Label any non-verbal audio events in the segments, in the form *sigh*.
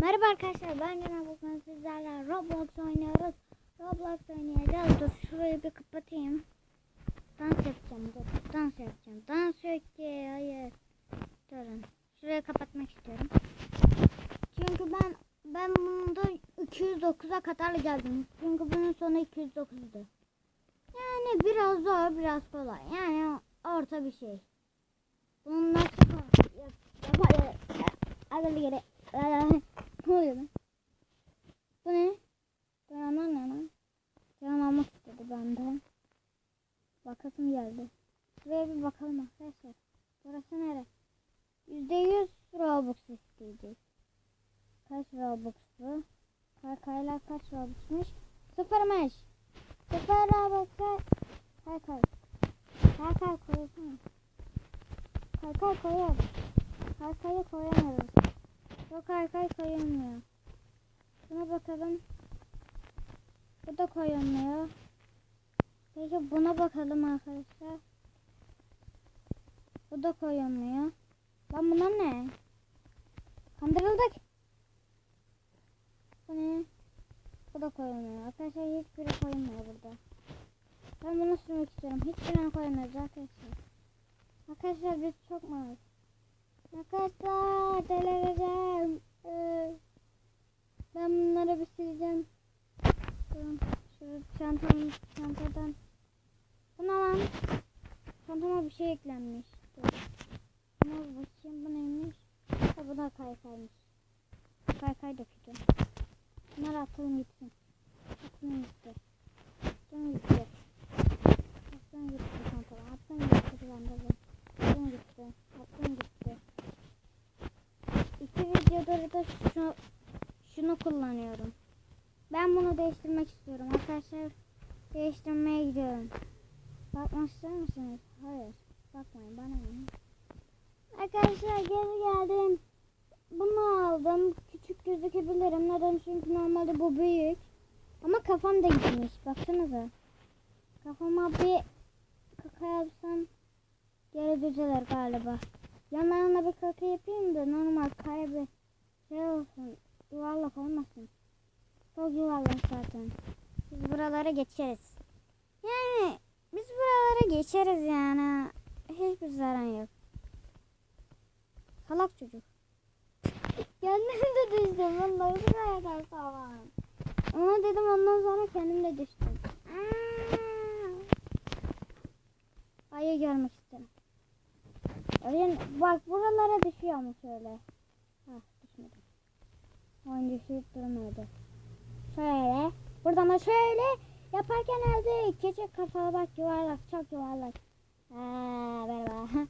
Merhaba arkadaşlar ben Canan bugün sizlerle Roblox oynuyoruz. Roblox oynayacağız. Dur şurayı bir kapatayım. Dans yapacağım. Dur dans yapacağım. Dans ki. Hayır. Durun. Şurayı kapatmak istiyorum. Çünkü ben ben bunda 209'a kadar geldim. Çünkü bunun sonu 209'du. Yani biraz zor biraz kolay. Yani orta bir şey. Bunun nasıl kolay? Hadi geri. Ne oluyor lan? Bu ne? Ben aman aman. Can almak istedi benden. Bakasım geldi. Şuraya bir bakalım arkadaşlar. Burası nere? Yüzde yüz Robux isteyecek. Kaç Robux bu? Kaykaylar kaç Robux'muş? Sıfırmış. Sıfır Robux'a kaykay. Kaykay koyasana. Kaykay koyuyoruz. Kaykayı koyamıyoruz. Yok arkaya koyulmuyor. Buna bakalım. Bu da koyulmuyor. Peki buna bakalım arkadaşlar. Bu da koyulmuyor. Lan bunlar ne? Kandırıldık. Bu ne? Bu da koyulmuyor. Arkadaşlar hiçbiri koyulmuyor burada. Ben bunu sürmek istiyorum. Hiçbirini koymuyoruz arkadaşlar. Arkadaşlar biz çok malız. Arkadaşlar delireceğim. Ee, ben bunları bir sileceğim. Durun, Şu çantam, çantadan. Bu ne lan? Çantama bir şey eklenmiş. Bir bakayım bu neymiş? Ha, bu da kaykaymış. Kaykay dökeceğim. Bunları atalım gitsin. Atalım gitti. Atalım gitti. Atalım gitti çantama. Atalım gitti çantama. Aklım gitti. Aklım gitti. İki şu, şunu kullanıyorum. Ben bunu değiştirmek istiyorum. Arkadaşlar değiştirmeye gidiyorum. Bakmak ister misiniz? Hayır. Bakmayın bana? Arkadaşlar geri geldim. Bunu aldım. Küçük gözükebilirim. Neden? Çünkü normalde bu büyük. Ama kafam da gitmiş. Baksanıza. Kafama bir kaka yapsam geri düzelir galiba. Yanlarına bir kaka yapayım da normal kaybı şey olsun. Yuvarlak olmasın. Çok yuvarlak zaten. Biz buralara geçeriz. Yani biz buralara geçeriz yani. Hiçbir zarar yok. Salak çocuk. Kendim de düştüm. Ben nasıl kadar falan. Ona dedim ondan sonra kendim de düştüm. Ayı görmek istedim. Öyle bak buralara düşüyor mu şöyle? Ah düşmedi. Oyun düşüp durmuyordu. Şöyle. Buradan da şöyle yaparken elde keçe kafalı bak yuvarlak çok yuvarlak. Aa, merhaba. *laughs*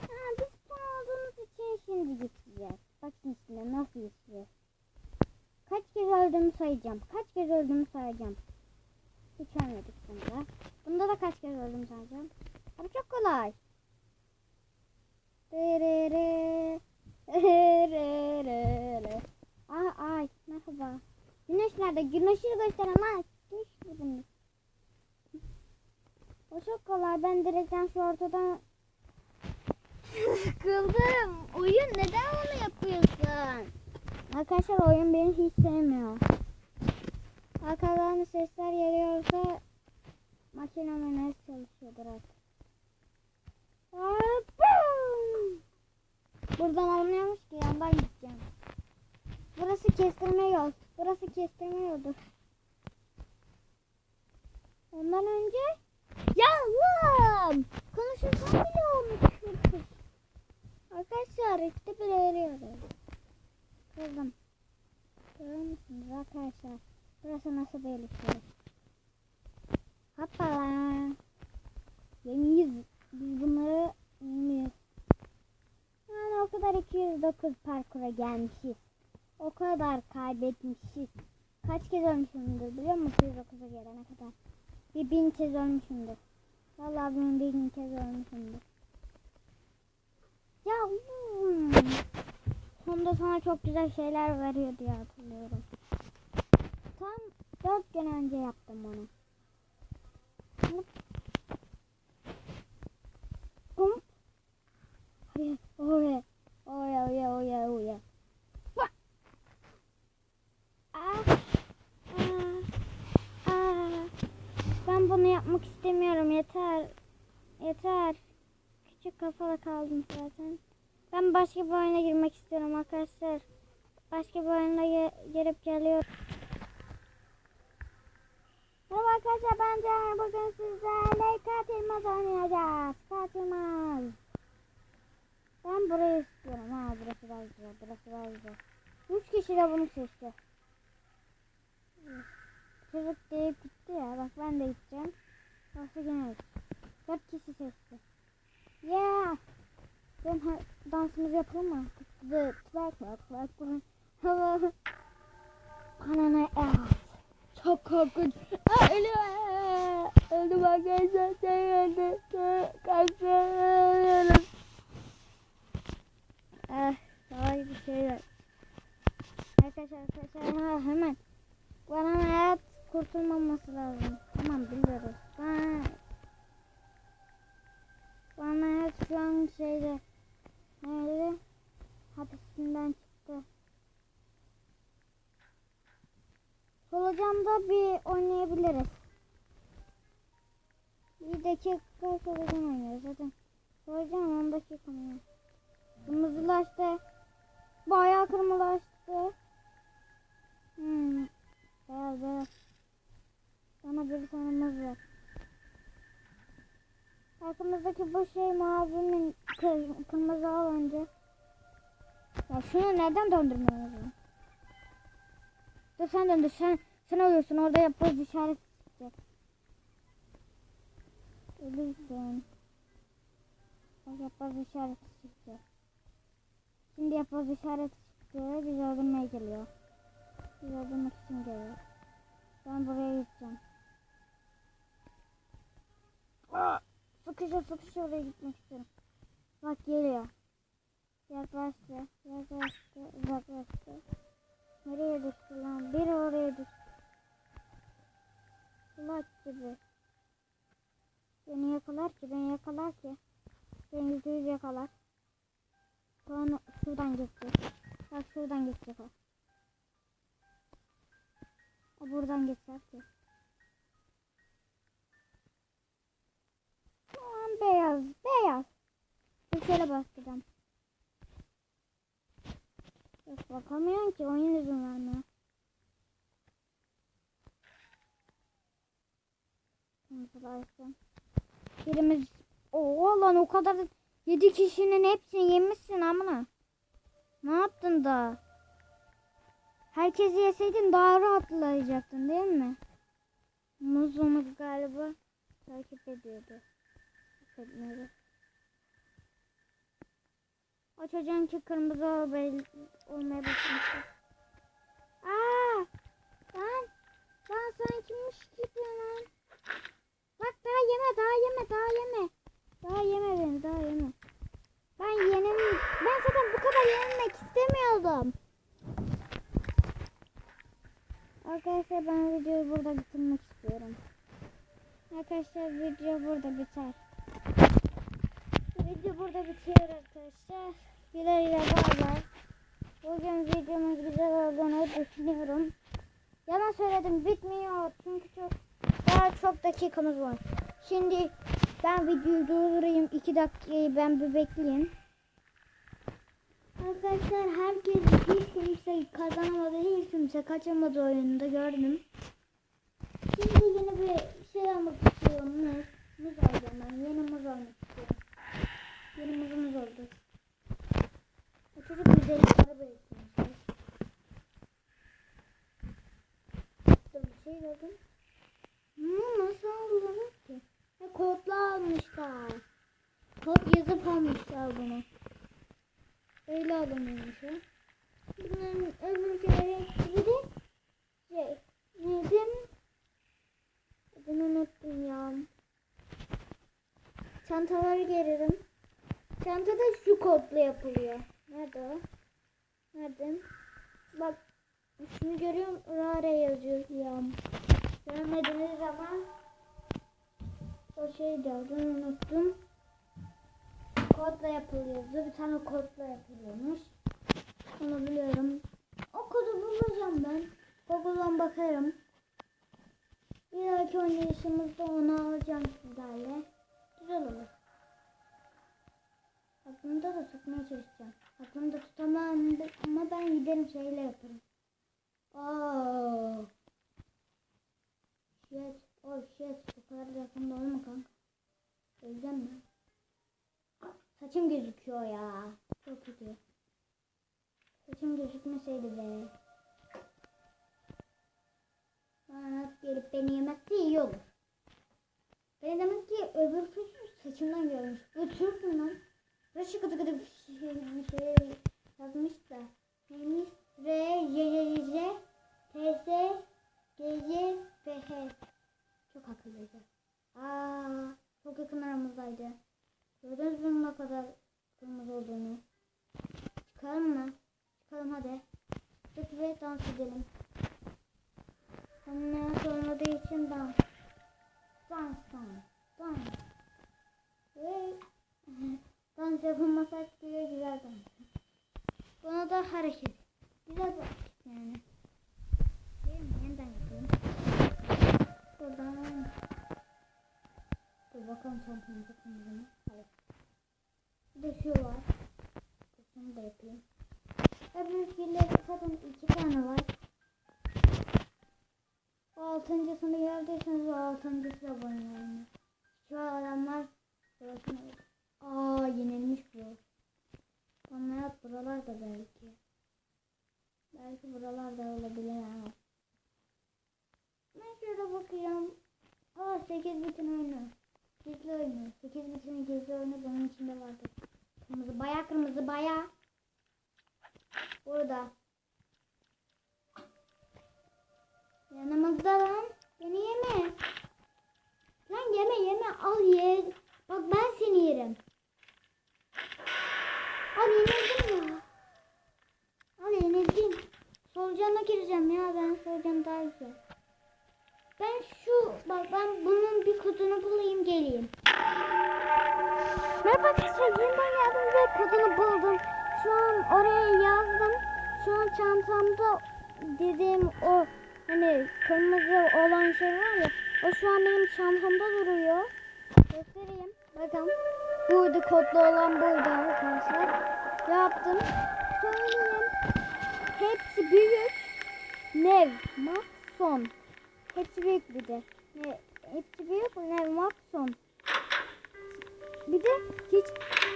Ha, biz bu olduğumuz için şimdi geçeceğiz. Bakın şimdi nasıl geçeceğiz. Kaç kez öldüğümü sayacağım. Kaç kez öldüğümü sayacağım. Hiç ölmedik bunda. Bunda da kaç kez öldüm sayacağım. Abi çok kolay. Dırırı. Aa, ay merhaba. Güneş nerede? Güneşi gösteren lan. Güneş bunu. O çok kolay. Ben direkten şu ortadan Sıkıldım. *laughs* Oyun neden onu yapıyorsun? Arkadaşlar oyun beni hiç sevmiyor. Arkadan sesler geliyorsa makine ne çalışıyordur artık. Bum! Buradan almıyormuş ki yandan gideceğim. Burası kestirme yol. Burası kestirme yoldur. Ondan önce Yavrum! Konuşursam bile olmuş. Arkadaşlar işte bile eriyorum. Kızım. Görüyor musunuz arkadaşlar? Burası nasıl bir ilişki? Hoppala. Yemiyiz. Biz bunları yemiyiz. O kadar 209 parkura gelmişiz. O kadar kaybetmişiz. Kaç kez ölmüşümdür biliyor musun 209'a gelene kadar? Bir bin kez ölmüşümdür. Vallahi bin, bin kez ölmüşümdür. Ya hmm. Sonunda sana çok güzel şeyler veriyor diye hatırlıyorum. Tam dört gün önce yaptım onu. Hop. Hop. Hayır, oraya, Oh yeah, oh yeah, oh yeah, oh yeah. Ah, ah, ah. Ben bunu yapmak istemiyorum. Yeter. Yeter. Küçük kafada kaldım zaten. Ben başka bir oyuna girmek istiyorum arkadaşlar. Başka bir oyuna ge girip geliyorum. Merhaba arkadaşlar ben Caner. Bugün sizlerle katilmaz oynayacağız. Katilmaz. Ben burayı Güzel. Üç kişi de bunu seçti. Çocuk deyip gitti ya. Bak ben de gideceğim. Yoksa gene yok. Dört kişi seçti. Yeah. Ben dansımızı yapalım mı? The twerk twerk twerk twerk. Hello. Kanana evet. Çok korkunç. Aa, ölüyor. Öldüm arkadaşlar. Öldüm. Kaçıyorum. Eh, daha iyi bir şey yok. Arkadaşlar hemen. Bana hayat kurtulmaması lazım. Tamam biliyoruz. Ben bana hayat şu an şeyde nerede? Hapisinden çıktı. Solucan'da bir oynayabiliriz. Bir dakika solucan oynuyoruz zaten. Solucan 10 dakika mı? Kırmızılaştı. Bayağı kırmızılaştı. Hmm. Beyaz beyaz. Bana bir tane muz ver. Arkamızdaki bu şey mavinin kır, kırmızı al önce. Ya şunu neden döndürmüyorsun? Dur sen döndür sen sen alıyorsun orada yapboz işaret çıkacak. Ölürsün. Bak yapboz işareti çıktı. Şimdi yapboz işareti çıktı. Bizi öldürmeye geliyor. Öldürmek için geliyor. Ben buraya gideceğim. Aa, sıkışa sıkışa oraya gitmek istiyorum. Bak geliyor. Yaklaştı, yaklaştı, uzaklaştı. Nereye düştü lan? Biri oraya düştü. Kulak gibi. Beni yakalar ki, beni yakalar ki. Beni yüzde yüz yakalar. Sonra şuradan geçecek. Bak şuradan geçecek o. O buradan geçer ki. Tamam beyaz, beyaz. Şöyle bastıracağım. Yok bakamıyorum ki oyun izin vermiyor. Birimiz o lan o kadar 7 kişinin hepsini yemişsin amına. Ne yaptın da? Herkesi yeseydin daha rahatlayacaktın değil mi? Muzumuz galiba takip ediyordu. Etmiyordu. O çocuğun ki kırmızı ol- olmaya başlamıştı. Aa! Lan! Lan sen kimmiş gibi lan? Bak daha yeme, daha yeme, daha yeme. Daha yeme beni, daha yeme. Ben yenim, ben zaten bu kadar yenilmek istemiyordum. Arkadaşlar ben videoyu burada bitirmek istiyorum. Arkadaşlar video burada biter. Video burada bitiyor arkadaşlar. Güle güle bay bay. Bugün videomuz güzel olduğunu düşünüyorum. Yalan söyledim bitmiyor çünkü çok daha çok dakikamız var. Şimdi ben videoyu durdurayım. 2 dakikayı ben bir bekleyeyim. Arkadaşlar herkes hiç kimse kazanamadı, hiç kimse kaçamadı oyunda gördüm. Şimdi yeni bir şey almak istiyorum. Muz. Muz alacağım ben. Yeni muz almak istiyorum. Yeni muzumuz oldu. O çocuk güzellikleri belirtmiş. Dur bir şey gördüm. Hmm, nasıl aldılar ki? Ha, kodla almışlar. Kod yazıp almışlar bunu. Öyle alınıyormuş o. Bunların öbürküleri gibi de şey neydi? Adını unuttum ya. Çantaları gelirim. Çanta da şu kodla yapılıyor. Nerede o? Nerede? Bak ismi görüyorum. Rare yazıyor ya. Görmediniz ama o şey de adını unuttum. Kodla yapılıyordu. Bir tane kodla yapılıyormuş. Onu biliyorum. O kodu bulacağım ben. Google'dan bakarım. Bir dahaki oynayışımızda onu alacağım sizlerle. Güzel olur. Aklımda da tutmaya çalışacağım. Aklımda tutamam ama ben giderim şeyle yaparım. Oh. Shit. Oh shit. Bu kadar da yakında olma kanka. Öleceğim ben. Saçım gözüküyor ya. Çok kötü. Saçım gözükmeseydi be. Bana gelip beni yemezse iyi olur. Ben demek ki öbür kız saçımdan Türk mü lan? Burası gıdı gıdı bir şey, bir şey yazmış da. Neymiş? R, Y, Y, Y, Z, T, S, G, Y ve H. Çok akıllıydı. Aa, çok yakın aramızdaydı. Gördünüz mü ne kadar kırmızı olduğunu? Çıkalım mı? Çıkalım hadi. Hadi ve dans edelim. Ondan sonra da için dans. Dans, dans, dans. Ve dans yapılmasak bile güzel dans. Buna da hareket. Güzel hareket yani. Mi? Yeniden yapalım. Buradan. Dur bakalım çantamıza koyalım mı? Hayır. Bir de şu var. Şunu da yapayım. Öbür birleri zaten iki tane var. Altıncısını geldiyseniz o altıncısı da bana yani. Şu adamlar burasını... Aa yenilmiş bu. Onlar buralarda belki. Belki buralarda olabilir ama. Ben şöyle bakacağım. Aa 8 bitin oyunu. Gizli oyunu. 8 bitin gizli oyunu bunun içinde vardı. Kırmızı baya kırmızı baya. Burada. Yanımızda lan. Beni yeme. Lan yeme yeme al ye. Bak ben seni yerim. Al yenildim ya. Al yenildim. Solucana gireceğim ya ben solucan daha güzel. Ben şu bak ben bunun bir kodunu bulayım geleyim. Merhaba arkadaşlar yeniden geldim ve kodunu buldum. Şu an oraya yazdım. Şu an çantamda dediğim o hani kırmızı olan şey var ya. O şu an benim çantamda duruyor. Göstereyim. Bakın. Buydu kodlu olan buydu arkadaşlar. Yaptım. Söyleyeyim. Hepsi büyük. Nev, mak, son. Hepsi büyük bir de. Ne, hepsi büyük. Nev, mak, son. Bir de hiç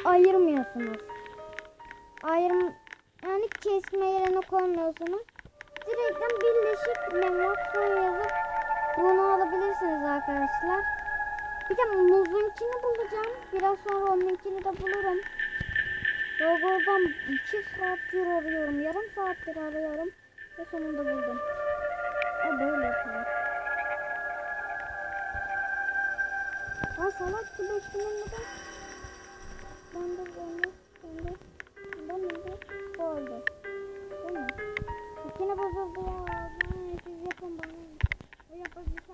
ayırmıyorsunuz. Ayrım yani kesme yerine koymuyorsunuz. Direkten birleşik memnun yazıp bunu alabilirsiniz arkadaşlar. Bir de muzunkini bulacağım. Biraz sonra onunkini de bulurum. Google'dan 2 saattir arıyorum. Yarım saattir arıyorum. Ve sonunda buldum. O böyle yapıyor. Ha salak şu beşinin neden? Ben de ben de ben de ben de oldu. İkine bozuldu ya. Ben siz yapın bana. O yapacak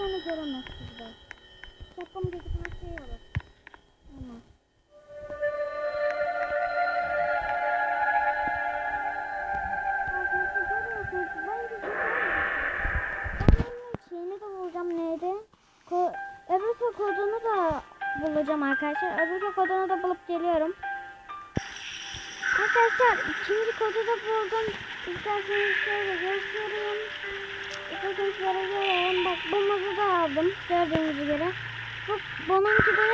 Onu göremezsiniz de. Yapım İsterseniz şöyle göstereyim. İsterseniz şöyle görelim. Bak bu muzu da aldım. Gördüğünüz gibi. Bu bununki de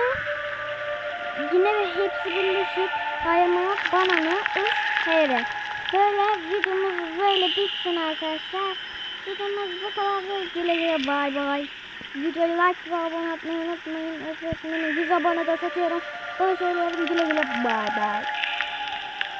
yine hepsi birleşik. Kaymak, banana, ıs, heyre. Böyle videomuz böyle bitsin arkadaşlar. Videomuz bu kadar. Güle güle bay bay. Videoyu like ve abone olmayı unutmayın. Öğretmenim 100 abone de satıyorum. Böyle söylüyorum güle güle bay bay.